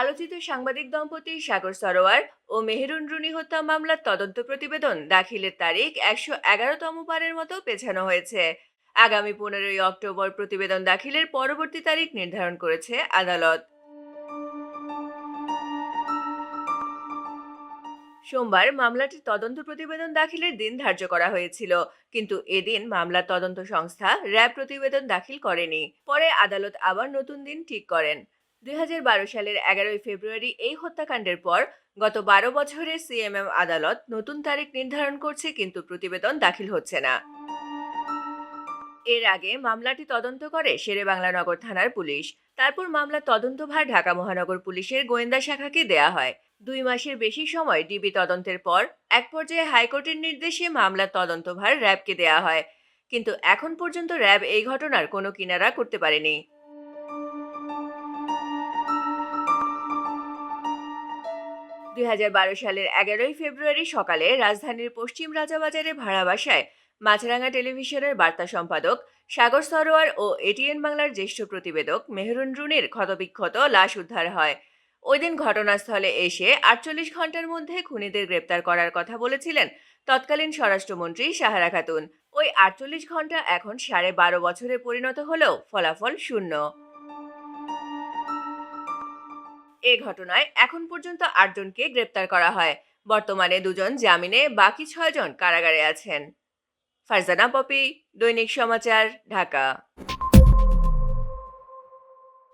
আলোচিত সাংবাদিক দম্পতি সাগর সরোয়ার ও মেহেরুন রুনি হত্যা মামলার তদন্ত প্রতিবেদন দাখিলের তারিখ একশো এগারোতম বারের মতো পেছানো হয়েছে। আগামী পনেরোই অক্টোবর প্রতিবেদন দাখিলের পরবর্তী তারিখ নির্ধারণ করেছে আদালত। সোমবার মামলাটির তদন্ত প্রতিবেদন দাখিলের দিন ধার্য করা হয়েছিল, কিন্তু এদিন মামলার তদন্ত সংস্থা র্যাব প্রতিবেদন দাখিল করেনি। পরে আদালত আবার নতুন দিন ঠিক করেন। দুই হাজার বারো সালের এগারোই ফেব্রুয়ারি এই হত্যাকাণ্ডের পর গত বারো বছরে সিএমএম আদালত নতুন তারিখ নির্ধারণ করছে কিন্তু প্রতিবেদন দাখিল হচ্ছে না। এর আগে মামলাটি তদন্ত করে শেরেবাংলা নগর থানার পুলিশ। তারপর মামলার তদন্তভার ঢাকা মহানগর পুলিশের গোয়েন্দা শাখাকে দেয়া হয়। দুই মাসের বেশি সময় ডিবি তদন্তের পর এক পর্যায়ে হাইকোর্টের নির্দেশে মামলার তদন্তভার র্যাবকে দেয়া হয়। কিন্তু এখন পর্যন্ত র্যাব এই ঘটনার কোনো কিনারা করতে পারেনি। দুই হাজার বারো সালের এগারোই ফেব্রুয়ারি সকালে রাজধানীর পশ্চিম রাজাবাজারে ভাড়া বাসায় মাছরাঙ্গা টেলিভিশনের বার্তা সম্পাদক সাগর সরোয়ার ও এটিএন বাংলার জ্যেষ্ঠ প্রতিবেদক মেহরুন রুনির ক্ষতবিক্ষত লাশ উদ্ধার হয়। ওই দিন ঘটনাস্থলে এসে আটচল্লিশ ঘণ্টার মধ্যে খুনিদের গ্রেপ্তার করার কথা বলেছিলেন তৎকালীন স্বরাষ্ট্রমন্ত্রী সাহারা খাতুন। ওই আটচল্লিশ ঘণ্টা এখন সাড়ে বারো বছরে পরিণত হলেও ফলাফল শূন্য। এ ঘটনায় এখন পর্যন্ত আটজনকে গ্রেপ্তার করা হয়। বর্তমানে দুজন জামিনে, বাকি ছয়জন কারাগারে আছেন। ফারজানা পপি, দৈনিক সমাচার, ঢাকা।